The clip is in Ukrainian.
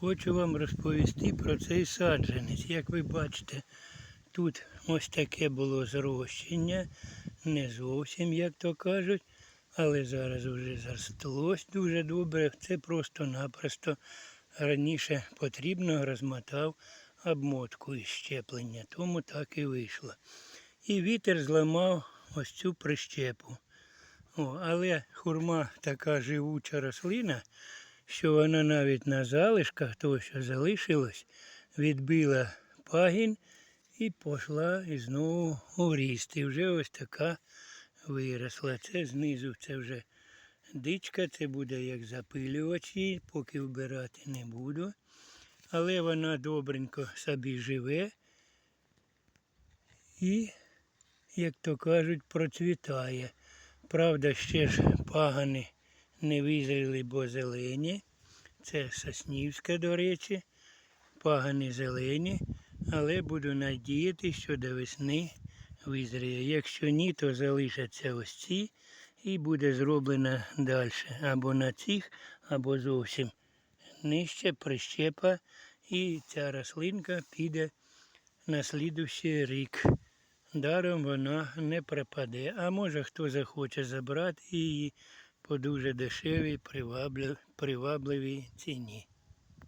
Хочу вам розповісти про цей саджанець. Як ви бачите, тут ось таке було зрощення, не зовсім, як то кажуть, але зараз вже заростлось дуже добре. Це просто-напросто раніше потрібно розмотав обмотку із щеплення, тому так і вийшло. І вітер зламав ось цю прищепу. О, але хурма така живуча рослина, що вона навіть на залишках того, що залишилось, відбила пагін і пішла і знову у. І вже ось така виросла. Це знизу це вже дичка, це буде як запилювач її, поки вбирати не буду. Але вона добренько собі живе і, як то кажуть, процвітає. Правда, ще ж пагани не визріли, бо зелені. Це Соснівська, до речі. Пагани зелені, але буду надіятися, що до весни визріє. Якщо ні, то залишаться ось ці і буде зроблено далі. Або на цих, або зовсім нижче прищепа, і ця рослинка піде на слідущий рік. Даром вона не пропаде. А може хто захоче забрати її по дуже дешевій, привабли- привабливій ціні.